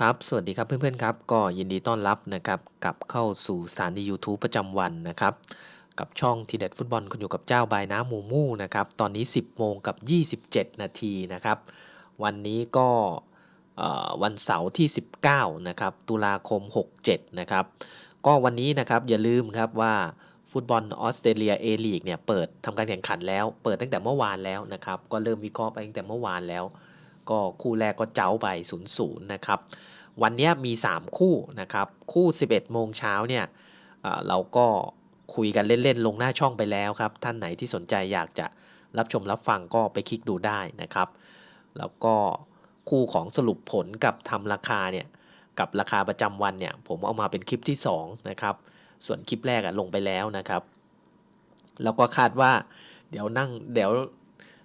ครับ สวัสดีครับเพื่อนๆครับ ก็ยินดีต้อนรับนะครับกลับเข้าสู่สถานียูทูบประจำวันนะครับ กับช่องทีเด็ดฟุตบอลคุณอยู่กับเจ้าบายน้ำมูมูนะครับ ตอนนี้ 10 โมงกับ 27 นาทีนะครับ วันนี้ก็เอ่อวันเสาร์ที่ 19 นะครับ ตุลาคม 67 นะครับ ก็วันนี้นะครับอย่าลืมครับว่าฟุตบอลออสเตรเลียเอลีกเนี่ยเปิดทำการแข่งขันแล้ว เปิดตั้งแต่เมื่อวานแล้วนะครับ ก็เริ่มวิเคราะห์ไปตั้งแต่เมื่อวานแล้ว ก็คู่แรกก็เจ้าไป 0-0 นะครับ วันนี้มี 3 คู่นะครับ คู่ 11 โมงเช้าเนี่ยเราก็คุยกันเล่น ๆ ลงหน้าช่องไปแล้วครับ ท่านไหนที่สนใจอยากจะรับชมรับฟังก็ไปคลิกดูได้นะครับ แล้วก็คู่ของสรุปผลกับทำราคาเนี่ยกับราคาประจำวันเนี่ยผมเอามาเป็นคลิปที่2นะครับ ส่วนคลิปแรกอะลงไปแล้วนะครับ แล้วก็คาดว่าเดี๋ยวนั่งเดี๋ยว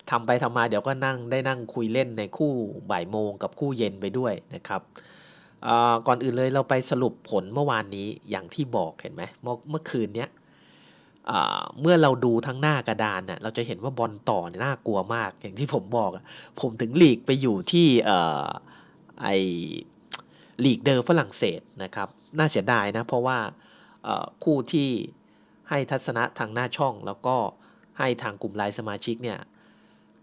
ทำไปทำมาเดี๋ยวก็นั่งได้นั่งคุยเล่นในคู่บ่ายโมงกับคู่เย็นไปด้วยนะครับก่อนอื่นเลยเราไปสรุปผลเมื่อวานนี้อย่างที่บอกเห็นไหมเมื่อคืนเนี้ยเมื่อเราดูทั้งหน้ากระดานเน่ะเราจะเห็นว่าบอลต่อเนี่ยน่ากลัวมาก อย่างที่ผมบอก ผมถึงหลีกไปอยู่ที่เอ่อไอลีกเดอร์ฝรั่งเศสนะครับ น่าเสียดายนะ เพราะว่าคู่ที่ให้ทัศนะทางหน้าช่อง แล้วก็ให้ทางกลุ่มไลน์สมาชิกเนี่ย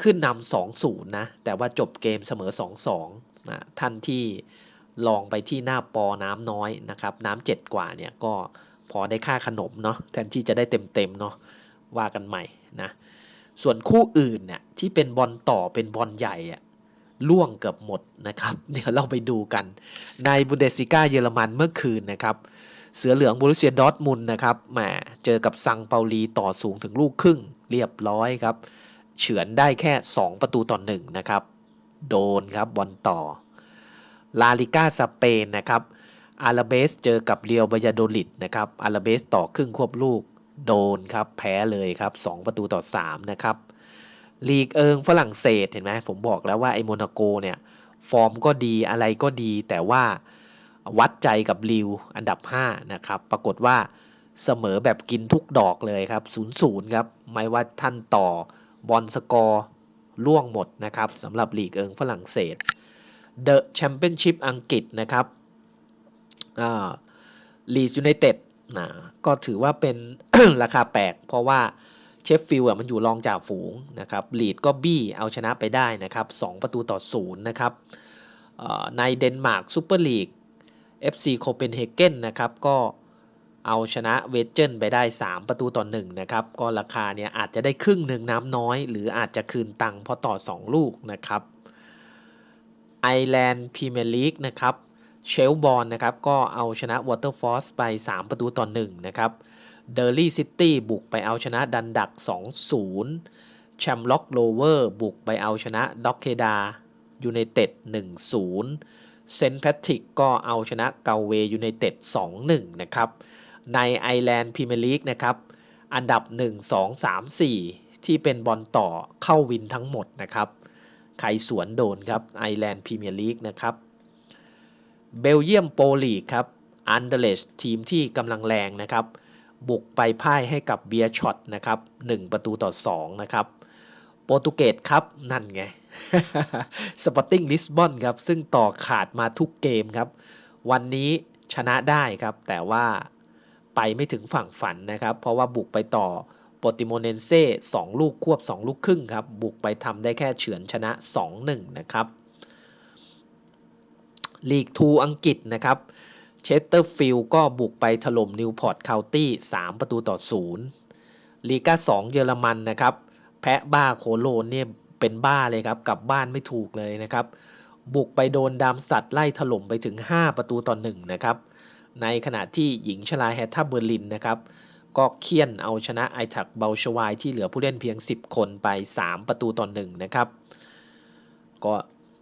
ขึ้นนำ2-0นะ แต่ว่าจบเกมเสมอ2-2นะท่านที่ลองไปที่หน้าปอน้ำน้อยนะครับ น้ำเจ็ดกว่าเนี่ยก็พอได้ค่าขนมเนาะแทนที่จะได้เต็มๆเนาะว่ากันใหม่นะ ส่วนคู่อื่นเนี่ยที่เป็นบอลต่อเป็นบอลใหญ่อะล่วงเกือบหมดนะครับ เดี๋ยวเราไปดูกัน ในบุนเดสิก้าเยอรมันเมื่อคืนนะครับ เสือเหลืองบรูเซียดอทมุนนะครับแหมเจอกับซังเปาลีต่อสูงถึงลูกครึ่งเรียบร้อยครับ เฉือนได้แค่ 2 ประตูต่อหนึ่งนะครับ โดนครับบอลต่อ ลาลิก้าสเปนนะครับอาราเบสเจอกับเรียวบายาโดลิดนะครับอาราเบสต่อครึ่งควบลูกโดนครับแพ้เลยครับ 2 ประตูต่อ 3 นะครับลีกเอิงฝรั่งเศสเห็นไหมผมบอกแล้วว่าไอโมนาโกเนี่ย ฟอร์มก็ดีอะไรก็ดี แต่ว่าวัดใจกับลิวอันดับ 5 นะครับ ปรากฏว่าเสมอแบบกินทุกดอกเลยครับ 0-0 ครับ ไม่ว่าท่านต่อ บอลสกอร์ล่วงหมดนะครับสำหรับลีกเอิงฝรั่งเศสเดอะแชมเปี้ยนชิพอังกฤษนะครับลีสยูไนเต็ดนะก็ถือว่าเป็น ราคาแปลกเพราะว่าเชฟฟิลด์มันอยู่รองจ่าฝูงนะครับลีดก็บี้เอาชนะไปได้นะครับ 2 ประตูต่อศูนย์นะครับในเดนมาร์กซูเปอร์ลีก FC โคเปนเฮเกนนะครับก็ เอาชนะเวสเจนไปได้ 3 ประตูต่อ1นะครับ ก็ราคาเนี่ยอาจจะได้ครึ่งหนึ่งน้ำน้อย หรืออาจจะคืนตังค์พราะต่อ 2 ลูกนะครับไอแลนด์พรีเมียร์ลีกนะครับเชลบอลนะครับก็เอาชนะวอเตอร์ฟอร์สไป 3 ประตูต่อ1นะครับเดอร์ลี่ซิตี้บุกไปเอาชนะดันดัก 2-0แชมล็อกโลเวอร์บุกไปเอาชนะด็อกเคดายูไนเต็ด1-0เซนต์แพทริกก็เอาชนะเกาเวยูไนเต็ด2-1นะครับ ในไอแลนด์พรีเมียร์ลีกนะครับ อันดับ 1 2 3 4 ที่เป็นบอลต่อเข้าวินทั้งหมดนะครับ ใครสวนโดนครับไอแลนด์พรีเมียร์ลีกนะครับ เบลเยียมโปลีกครับอันเดเลสทีมที่กำลังแรงนะครับ บุกไปพ่ายให้กับเบียร์ช็อตนะครับ 1 ประตูต่อ 2 นะครับโปรตุเกสครับ นั่นไงสปอร์ติ้งลิสบอนครับ ซึ่งต่อขาดมาทุกเกมครับ วันนี้ชนะได้ครับแต่ว่า ไปไม่ถึงฝั่งฝันนะครับ เพราะว่าบุกไปต่อโปรติโมเนนเซ่2ลูกควบ 2 ลูกครึ่งครับ บุกไปทำได้แค่เฉือนชนะ 2-1 นะครับลีกทูอังกฤษนะครับเชสเตอร์ฟิลด์ก็บุกไปถล่มนิวพอร์ตคานตี้3ประตูต่อ 0 ลีกา2 เยอรมันนะครับ แพะบ้าโคโลนเนี่ยเป็นบ้าเลยครับ กลับบ้านไม่ถูกเลยนะครับ บุกไปโดนดามสัตว์ไล่ถล่มไปถึง 5 ประตูต่อ 1 นะครับ ในขณะที่หญิงชลาแฮท่าเบอร์ลินนะครับก็เคี่ยนเอาชนะไอทักเบลชวายที่เหลือผู้เล่นเพียง 10 คนไป 3 ประตูต่อ1นะครับ ก็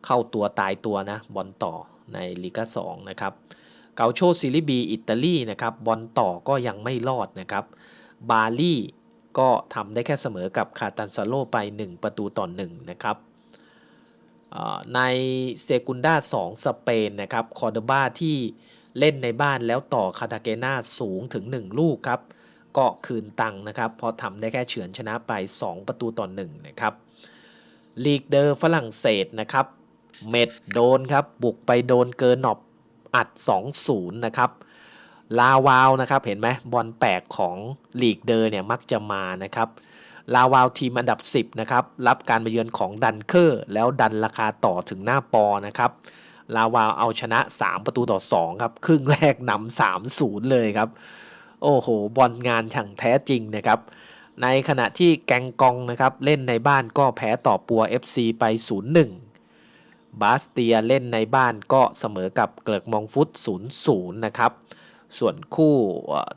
เข้าตัวตายตัวนะบอลต่อในลีกา2นะครับเกาโชซิลิบีอิตาลีนะครับบอลต่อก็ยังไม่รอดนะครับ บาลีก็ทำได้แค่เสมอกับคาตันซาโลไป 1 ประตูต่อ1นะครับในเซกุนดา2สเปนนะครับคอร์ดบ้าที่ เล่นในบ้านแล้วต่อคาตาเกนาสูงถึง 1 ลูกครับ ก็คืนตังค์นะครับเพราะทำได้แค่เฉือนชนะไป 2 ประตูต่อ1นะครับลีกเดอร์ฝรั่งเศสนะครับ เม็ดโดนครับ บุกไปโดนเกอร์นอบอัด 2-0 นะครับลาวาวนะครับเห็นไหมบอลแปลกของลีกเดอร์เนี่ยมักจะมานะครับลาวาวทีมอันดับ 10 นะครับ รับการมาเยือนของดันเคอร์ แล้วดันราคาต่อถึงหน้าปอนะครับ ลาวาเอาชนะ 3 ประตูต่อ 2 ครับ ครึ่งแรกนำ3-0 เลยครับ โอ้โห บอลงานช่างแท้จริงนะครับ ในขณะที่แกงกองนะครับ เล่นในบ้านก็แพ้ต่อปัว FC ไป 0-1 บาสเตียเล่นในบ้านก็เสมอกับเกลิกมองฟุต 0-0 นะครับ ส่วนคู่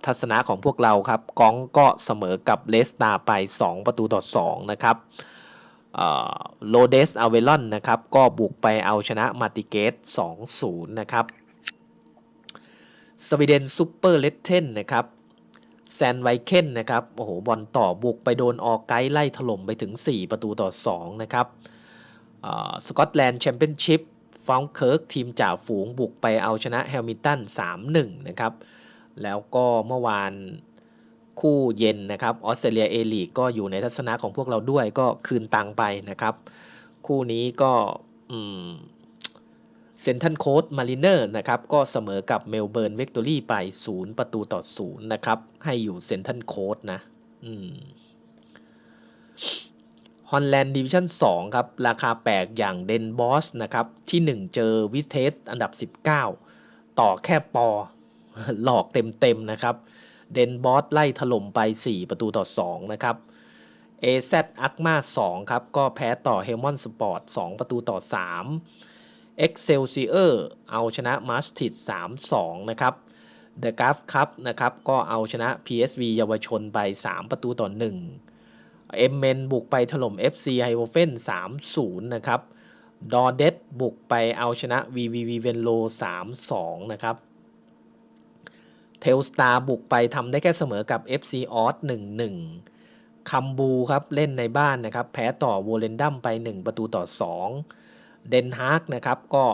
ทัศนะของพวกเราครับกองก็เสมอกับเลสตาไป 2 ประตูต่อ 2 นะครับ โลเดสอเวลอนนะครับ ก็บุกไปเอาชนะมาติเกต2-0 นะครับ สวีเดนซูเปอร์เลตเทนนะครับแซนไวเคนนะครับ โอ้โห บอลต่อบุกไปโดนออกไกด์ไล่ถล่มไปถึง 4 ประตูต่อ 2 นะครับสกอตแลนด์แชมเปี้ยนชิพฟองเคิร์กทีมจ่าฝูงบุกไปเอาชนะแฮมิลตัน 3-1 นะครับ แล้วก็เมื่อวาน คู่เย็นนะครับออสเตรเลียเอลีกก็อยู่ในทัศนะของพวกเราด้วยก็คืนตังไปนะครับ คู่นี้ก็เซนทันโคดมาริเนอร์นะครับก็เสมอกับเมลเบิร์นเวกตอรี่ไป 0 ประตูต่อ 0 นะครับ ให้อยู่เซนทันโคดนะฮอลแลนด์ดิวิชั่น2ครับ ราคาแปลกอย่างเดนบอสนะครับ ที่ 1 เจอวิสเทสอันดับ 19 ต่อแค่ปอหลอกเต็มๆนะครับ เดนบอสไล่ถล่มไป 4 ประตูต่อ 2 นะครับ AZ อักมา2ครับ ก็แพ้ต่อเฮลมอนสปอร์ต2ประตูต่อ 3 Excelsior เอาชนะมาสติด3-2 นะครับ The g a f Cup นะครับ ก็เอาชนะ PSV เยาวชนไป 3 ประตูต่อ 1 เอ็มเมนบุกไปถล่ม FC ไฮโวเฟน3-0 นะครับ ดอเดตบุกไปเอาชนะ VVV เวนโล3-2 นะครับ เทลสตาร์บุกไปทำได้แค่เสมอกับ FC ออส1-1 คัมบูครับเล่นในบ้านนะครับแพ้ต่อโวเลนดัมไป 1 ประตูต่อ 2 เดนฮาร์กนะครับก็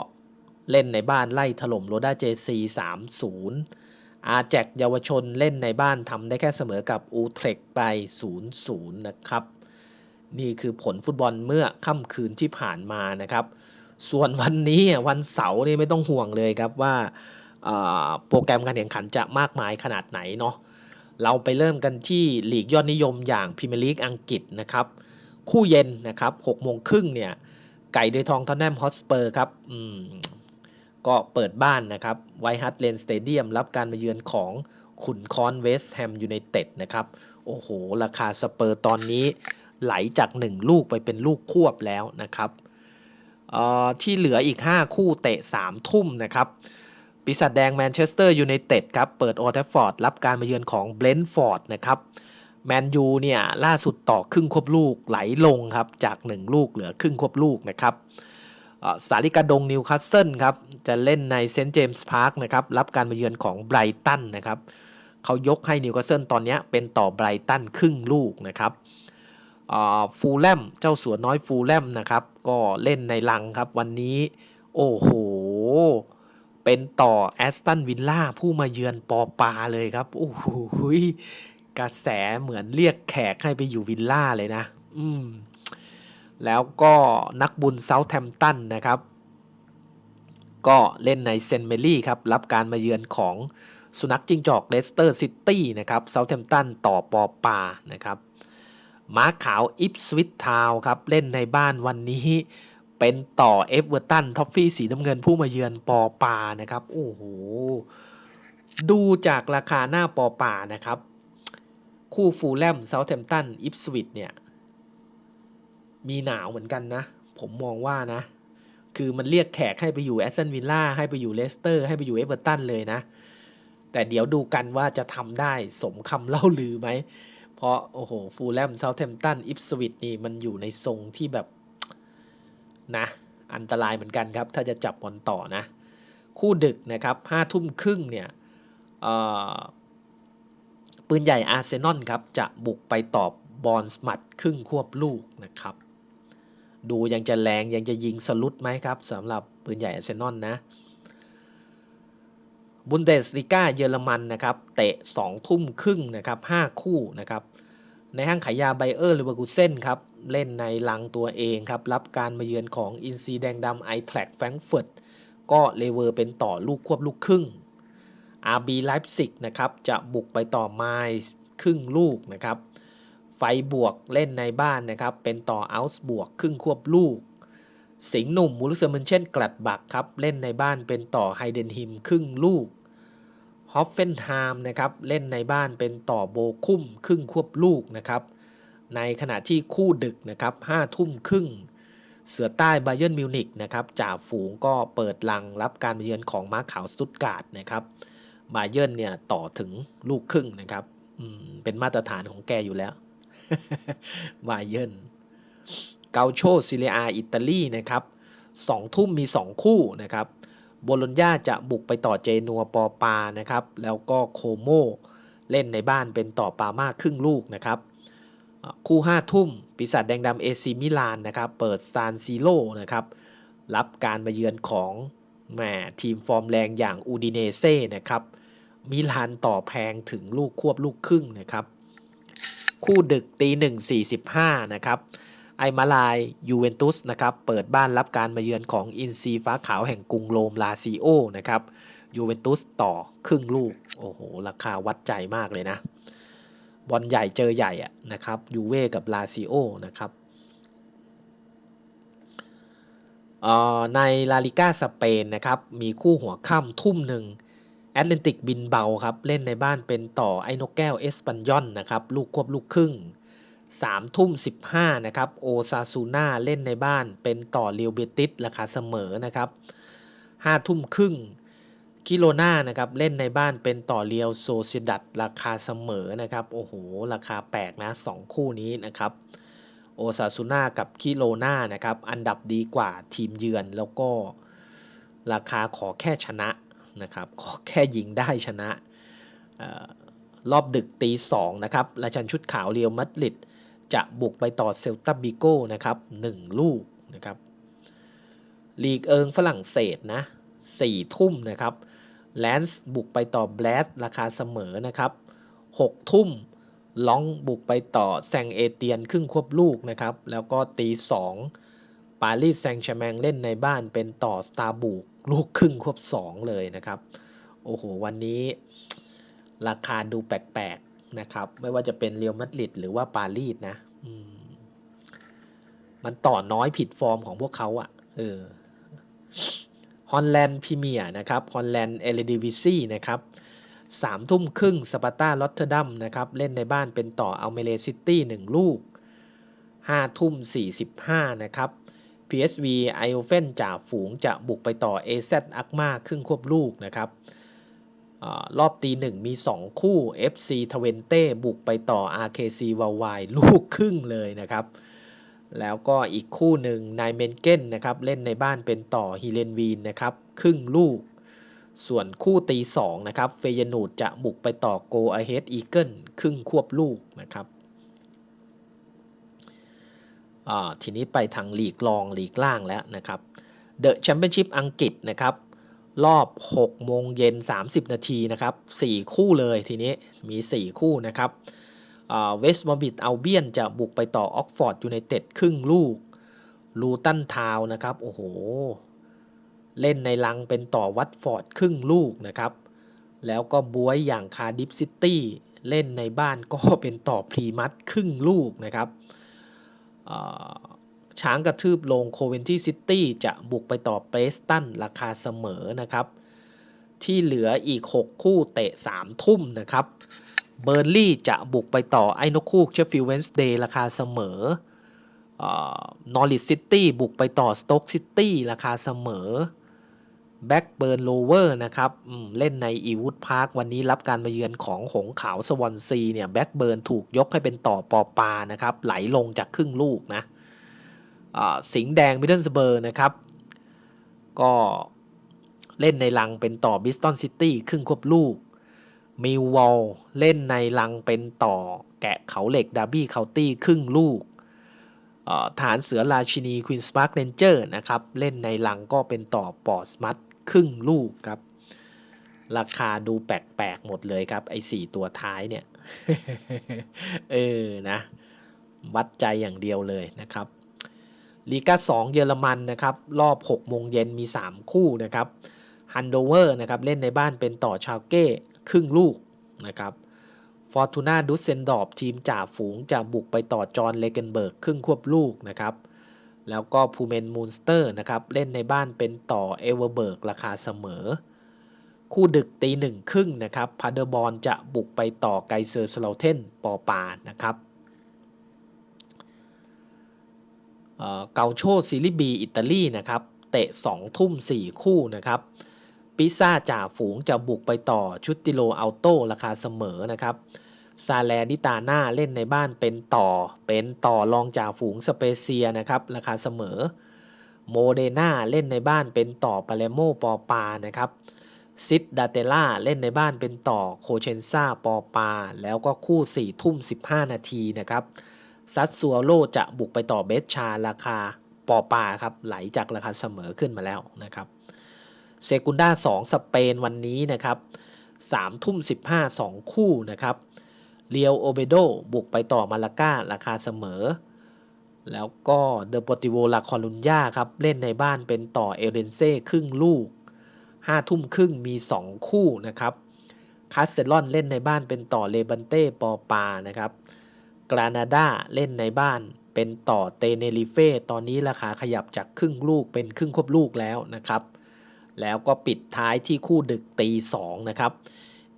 เล่นในบ้านไล่ถล่มโรด้าเจซี3-0 อาแจกเยาวชนเล่นในบ้านทำได้แค่เสมอกับอูเทรกไป 0-0 นะครับ นี่คือผลฟุตบอลเมื่อค่ำคืนที่ผ่านมานะครับ ส่วนวันนี้วันเสาร์นี่ไม่ต้องห่วงเลยครับว่า โปรแกรมการแข่งขันจะมากมายขนาดไหนเนาะเราไปเริ่มกันที่ลีกยอดนิยมอย่างพรีเมียร์ลีกอังกฤษนะครับ คู่เย็นนะครับ6โมงครึ่งเนี่ย ไก่โดยทองทอนแนมฮอสเปอร์ครับก็เปิดบ้านนะครับไวฮัตเลนสเตเดียมรับการมาเยือนของขุนคอนเวสแฮมยูไนเต็ดนะครับ โอ้โห ราคาสเปอร์ตอนนี้ไหลจาก 1 ลูกไปเป็นลูกควบแล้วนะครับที่เหลืออีก 5 คู่เตะ 3 ทุ่มนะครับ ปีศาจแดงแมนเชสเตอร์ยูไนเต็ดครับเปิดโอเทฟฟอร์ดรับการมาเยือนของเบรนฟอร์ดนะครับแมนยูเนี่ยล่าสุดต่อครึ่งควบลูกไหลลงครับจาก 1 ลูกเหลือครึ่งควบลูกนะครับสาริกาดงนิวคาสเซิลครับจะเล่นในเซนต์เจมส์พาร์คนะครับรับการมาเยือนของไบรตันนะครับเขายกให้นิวคาสเซิลตอนนี้เป็นต่อไบรตันครึ่งลูกนะครับฟูลแลมเจ้าสัวน้อยฟูลแลมนะครับก็เล่นในลังครับวันนี้ โอ้โห เป็นต่อแอสตันวิลล่าผู้มาเยือนปอปาเลยครับ โอ้โหกระแสเหมือนเรียกแขกให้ไปอยู่วิลล่าเลยนะ อืม แล้วก็นักบุญเซาท์แฮมตันนะครับ ก็เล่นในเซนเมลี่ครับ รับการมาเยือนของสุนัขจิ้งจอกเลสเตอร์ซิตี้นะครับเซาท์แฮมตันต่อปอปานะครับม้าขาวอิปสวิตทาวครับ เล่นในบ้านวันนี้ เป็นต่อเอฟเวอร์ตันท็อฟฟี่สีน้ำเงินผู้มาเยือนปอปานะครับ โอ้โห ดูจากราคาหน้าปอปานะครับ คู่ฟูลแลมเซาท์แฮมตันอิปสวิตเนี่ย มีหนาวเหมือนกันนะ ผมมองว่านะ คือมันเรียกแขกให้ไปอยู่แอสตันวิลล่าให้ไปอยู่เลสเตอร์ให้ไปอยู่เอเวอร์ตันเลยนะ แต่เดี๋ยวดูกันว่าจะทำได้สมคำเล่าลือไหม เพราะโอ้โหฟูลแลมเซาท์แฮมตันอิปสวิตนี่มันอยู่ในทรงที่แบบ นะ อันตรายเหมือนกันครับ ถ้าจะจับบอลต่อนะ คู่ดึกนะครับห้าทุ่มครึ่งเนี่ยปืนใหญ่อาร์เซนอลครับ จะบุกไปตอบบอลสมัดครึ่งควบลูกนะครับ ดูยังจะแรงยังจะยิงสลุดไหมครับสำหรับปืนใหญ่อาร์เซนอลนะบุนเดสลิก้าเยอรมันนะครับ เตะ2ทุ่มครึ่งนะครับ5คู่นะครับ ในห้างขายยาไบเออร์ลิเวอร์กูเซนครับ เล่นในลังตัวเองครับ รับการมาเยือนของอินซีแดงดำไอแทลกแฟรงเฟิร์ตก็เลเวอร์เป็นต่อลูกควบลูกครึ่ง RB ไลฟ์ซิกนะครับ จะบุกไปต่อไมล์ครึ่งลูกนะครับ ไฟบวกเล่นในบ้านนะครับ เป็นต่ออัลส์บวกครึ่งควบลูก สิงห์หนุ่มมูลุเซอร์เมนเช่นกลัดบักครับ เล่นในบ้านเป็นต่อไฮเดนฮิมครึ่งลูกฮอฟเฟนไฮมนะครับ เล่นในบ้านเป็นต่อโบคุ้มครึ่งควบลูกนะครับ ในขณะที่คู่ดึกนะครับห้าทุ่มครึ่ง เสือใต้ไบเย r ร์นมิวนิกนะครับจ่าฝูงก็เปิดลังรับการมาเยือนของม้าขาวสตุตการ์ดนะครับไบเย r ร์นเนี่ยต่อถึงลูกครึ่งนะครับเป็นมาตรฐานของแกอยู่แล้วไบเย r ร์นเกาโชซิเลียอิตาลีนะครับสองทุ่มมี 2 คู่นะครับโบโลญญาจะบุกไปต่อเจนัวปอปานะครับ แล้วก็โคโมเล่นในบ้านเป็นต่อปามาครึ่งลูกนะครับ คู่5ทุ่ม ปีศาจแดงดำเอซีมิลานนะครับเปิดซานซิโลนะครับรับการมาเยือนของแหมทีมฟอร์มแรงอย่างอูดิเนเซ่นะครับมิลานต่อแพงถึงลูกควบลูกครึ่งนะครับ คู่ดึกตีหนึ่งสสีิบห้านะครับไอมาลายยูเวนตุสนะครับเปิดบ้านรับการมาเยือนของอินซีฟ้าขาวแห่งกรุงโรมลาซิโอนะครับยูเวนตุสต่อครึ่งลูก โอ้โห ราคาวัดใจมากเลยนะ บอลใหญ่เจอใหญ่อะนะครับยูเว่กับลาซิโอนะครับในลาลิก้าสเปนนะครับมีคู่หัวค่ำทุ่มหนึ่งแอตเลนติกบินเบาครับเล่นในบ้านเป็นต่อไอนกแก้วเอสปันยอนนะครับลูกควบลูกครึ่ง3ทุ่ม15นะครับโอซาซูน่าเล่นในบ้านเป็นต่อเรียวเบติสราคาเสมอนะครับ5ทุ่มครึ่ง กิโลนานะครับเล่นในบ้านเป็นต่อเรียวโซซิดัตราคาเสมอนะครับโอ้โหราคาแปลกนะ2คู่นี้นะครับโอซาซูน่ากับกิโลนานะครับอันดับดีกว่าทีมเยือนแล้วก็ราคาขอแค่ชนะนะครับขอแค่ยิงได้ชนะรอบดึกตีสองนะครับราชันชุดขาวเรียวมัดลิดจะบุกไปต่อเซลตาบิโก้นะครับ1ลูกนะครับลีกเอิงฝรั่งเศสนะ4ทุ่มนะครับ แลนส์บุกไปต่อแบลสราคาเสมอนะครับ6ทุ่มลองบุกไปต่อแซงเอเตียนครึ่งควบลูกนะครับ แล้วก็ตี2ปารีสแซงต์แชร์แมงเล่นในบ้านเป็นต่อสตาร์บุกลูกครึ่งควบ 2 เลยนะครับ โอ้โห วันนี้ราคาดูแปลกนะครับ ไม่ว่าจะเป็นเรียวมาดริดหรือว่าปารีสนะมันต่อน้อยผิดฟอร์มของพวกเขาอะ่ะ เออ ฮอลแลนด์พรีเมียร์นะครับฮอลแลนด์เอเลดิวิซีนะครับสามทุ่มครึ่งสปาร์ตาลอตเทอร์ดัมนะครับเล่นในบ้านเป็นต่ออัลเมเลซิตี้หนึ่งลูกห้าทุ่มสี่สิบห้านะครับ PSV ไอโอเฟนจ่าฝูงจะบุกไปต่อ AZ อักมาครึ่งควบลูกนะครับรอบตีหนึ่งมี 2 คู่ FC ทเวนเต้บุกไปต่อ RKC วาวายลูกครึ่งเลยนะครับ แล้วก็อีกคู่หนึ่งนายเมนเก้นนะครับเล่นในบ้านเป็นต่อฮิเลนวีนนะครับครึ่งลูก ส่วนคู่ตี2นะครับเฟยนูดจะบุกไปต่อโกอาเฮดอีเกิลครึ่งควบลูกนะครับทีนี้ไปทางลีกรองลีกล่างแล้วนะครับเดอะแชมเปี้ยนชิพอังกฤษนะครับรอบ 6 โมงเย็น 30 นาทีนะครับ 4 คู่เลยทีนี้มี 4 คู่นะครับ เวสต์บอมบิดอัลเบียนจะบุกไปต่อออกฟอร์ดยูไนเต็ดครึ่งลูกลูตันทาวนะครับ โอ้โห เล่นในลังเป็นต่อวัตฟอร์ดครึ่งลูกนะครับ แล้วก็บวยอย่างคาดิฟซิตี้เล่นในบ้านก็เป็นต่อพรีมัตครึ่งลูกนะครับช้างกระทืบลงโคเวนที่ซิตี้จะบุกไปต่อเปรสตันราคาเสมอนะครับ ที่เหลืออีก 6 คู่เตะ 3 ทุ่มนะครับ เบอร์ลี่จะบุกไปต่อไอ้นกคูกเชฟฟิลด์เวนส์เดย์ราคาเสมอนอริสซิตี้บุกไปต่อสโต๊กซิตี้ราคาเสมอแบ็กเบิร์นโลเวอร์นะครับเล่นในอีวูดพาร์ควันนี้รับการมาเยือนของหงขาวสวอนซีเนี่ยแบ็กเบิร์นถูกยกให้เป็นต่อปอปานะครับไหลลงจากครึ่งลูกนะสิงห์แดงมิดเดิลสเบอร์นะครับ ก็เล่นในลังเป็นต่อบิสตันซิตี้ครึ่งควบลูก มิววอลเล่นในลังเป็นต่อ แกะเขาเหล็กดาร์บี้เคาน์ตี้ครึ่งลูกฐานเสือราชินีควีนสปาร์คเรนเจอร์นะครับ เล่นในลังก็เป็นต่อปอสมัตครึ่งลูกครับ ราคาดูแปลกๆหมดเลยครับ ไอ้สี่ตัวท้ายเนี่ย เออนะ วัดใจอย่างเดียวเลยนะครับลีกา2 เยอรมันนะครับ รอบ 6 โมงเย็นมี 3 คู่นะครับฮันโดเวอร์นะครับ เล่นในบ้านเป็นต่อชาวเก้ ครึ่งลูกนะครับฟอร์ตูนาดุสเซนดอร์ฟทีมจ่าฝูงจะบุกไปต่อจอห์นเลเกนเบิร์กครึ่งควบลูกนะครับแล้วก็พูเมนมูนสเตอร์นะครับเล่นในบ้านเป็นต่อเอเวอร์เบิร์กราคาเสมอ คู่ดึกตีหนึ่งครึ่งนะครับพาเดอร์บอลจะบุกไปต่อไกเซอร์สโลเทนปอปานะครับเกาโชซีรีบีอิตาลีนะครับเตะ2ทุ่ม4คู่นะครับ ปิซ่าจ่าฝูงจะบุกไปต่อชุดติโลอัลโต้ราคาเสมอนะครับซาแลนิตาหน่าเล่นในบ้านเป็นต่อ เป็นต่อรองจ่าฝูงสเปเซียนะครับราคาเสมอ โมเดนาเล่นในบ้านเป็นต่อปาเลโมปอปานะครับซิดดาเตล่าเล่นในบ้านเป็นต่อโคเชนซาปอปา แล้วก็คู่4ทุ่ม 15 นาทีนะครับซัตซัวโลจะบุกไปต่อเบสชาราคาปอปาครับไหลจากราคาเสมอขึ้นมาแล้วนะครับ เซกุนดา2สเปนวันนี้นะครับ3ทุ่ม 15 2 คู่นะครับเรียวโอเบโดบุกไปต่อมาลาก้าราคาเสมอ แล้วก็เดอปติโวลาคอลุนยาครับ เล่นในบ้านเป็นต่อเอเดนเซ่ครึ่งลูก5ทุ่มครึ่งมี 2 คู่นะครับคาสเซลอนเล่นในบ้านเป็นต่อเลบันเต้ปอปานะครับกรานาดาเล่นในบ้านเป็นต่อเตเนริเฟ่ตอนนี้ราคาขยับจากครึ่งลูกเป็นครึ่งควบลูกแล้วนะครับ แล้วก็ปิดท้ายที่คู่ดึกตี2นะครับ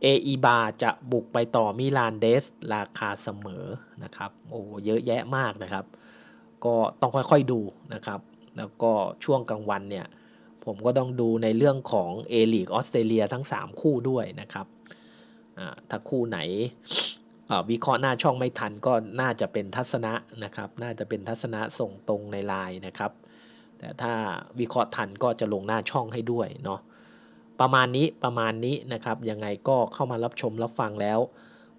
เออีบาจะบุกไปต่อมิลานเดส ราคาเสมอนะครับโอ้เยอะแยะมากนะครับ ก็ต้องค่อยๆดูนะครับ แล้วก็ช่วงกลางวันเนี่ย ผมก็ต้องดูในเรื่องของเอลีกออสเตรเลียทั้ง 3 คู่ด้วยนะครับถ้าคู่ไหนวิเคราะห์หน้าช่องไม่ทันก็น่าจะเป็นทัศนะนะครับ น่าจะเป็นทัศนะส่งตรงในไลน์นะครับ แต่ถ้าวิเคราะห์ทันก็จะลงหน้าช่องให้ด้วยเนาะประมาณนี้ประมาณนี้นะครับยังไงก็เข้ามารับชมรับฟังแล้ว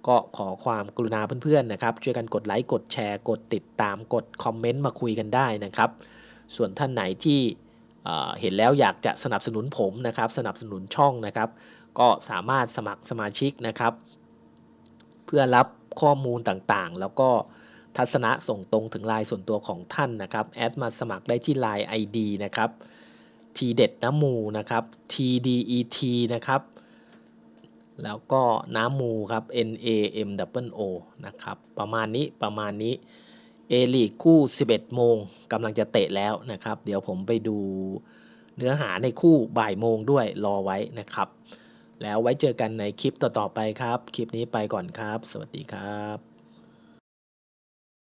ก็ขอความกรุณาเพื่อนๆนะครับ ช่วยกันกดไลค์กดแชร์ กดติดตามกดคอมเมนต์มาคุยกันได้นะครับ ส่วนท่านไหนที่เห็นแล้วอยากจะสนับสนุนผมนะครับ สนับสนุนช่องนะครับ ก็สามารถสมัครสมาชิกนะครับ เพื่อรับข้อมูลต่างๆ แล้วก็ ทัศนะส่งตรงถึงไลน์ส่วนตัวของท่านนะครับ แอดมาสมัครได้ที่ไลน์ ID นะครับทีเด็ดน้ำมูนะครับ TDET นะครับ แล้วก็น้ำมูครับ N A M W O นะครับ ประมาณนี้ประมาณนี้เอลีกคู่ 11 โมงกำลังจะเตะแล้วนะครับ เดี๋ยวผมไปดูเนื้อหาในคู่บ่ายโมงด้วยรอไว้นะครับ แล้วไว้เจอกันในคลิปต่อ ๆ ไปครับ คลิปนี้ไปก่อนครับ สวัสดีครับ